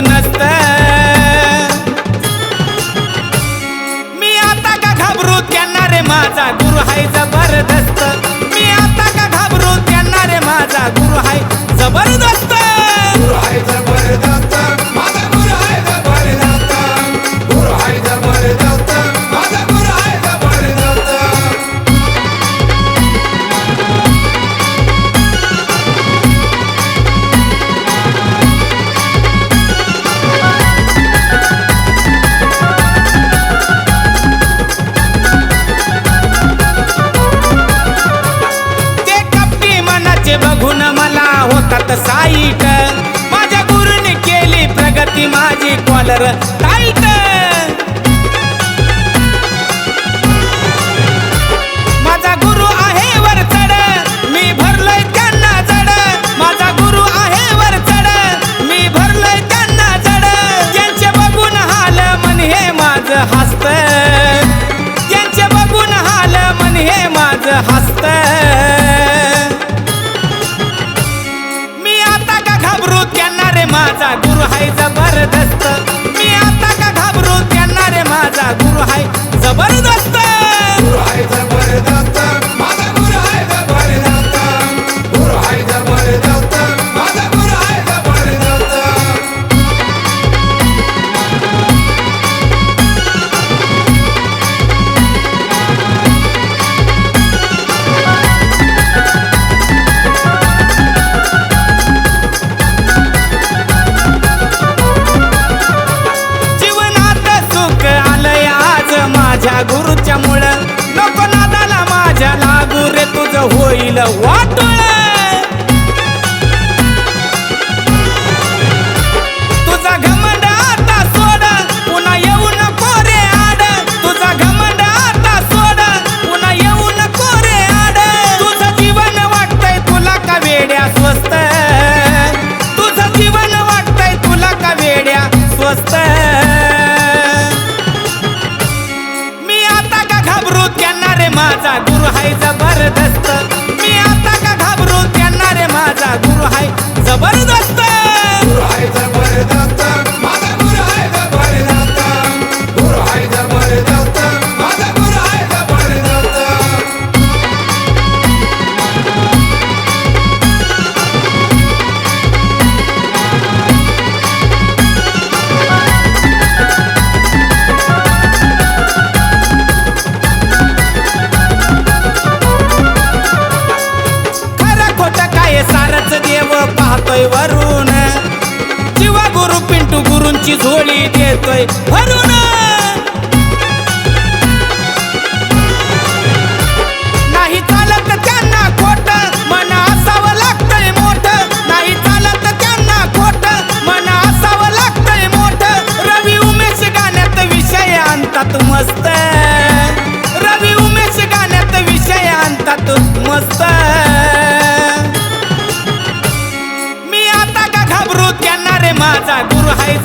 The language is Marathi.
नसतं. वाईट. माझ्या गुरुने केली प्रगती माझी कॉलर. टाईट. माझा गुरु आहे मी चढ माझा गुरु आहे मी चढ हाल माझं हसत. त्यांचे बघून हाल मन हे माझं हसत. हाय जबरदस्त it's a तुझी झोळी देतोय. भरून नाही चालत त्यांना खोट. असावं लागतंय नाही त्यांना खोट. असावं लागतंय रवी उमेश विषय आणतात मस्त. रवी उमेश विषय आणतात मस्त. माझा गुरु हाय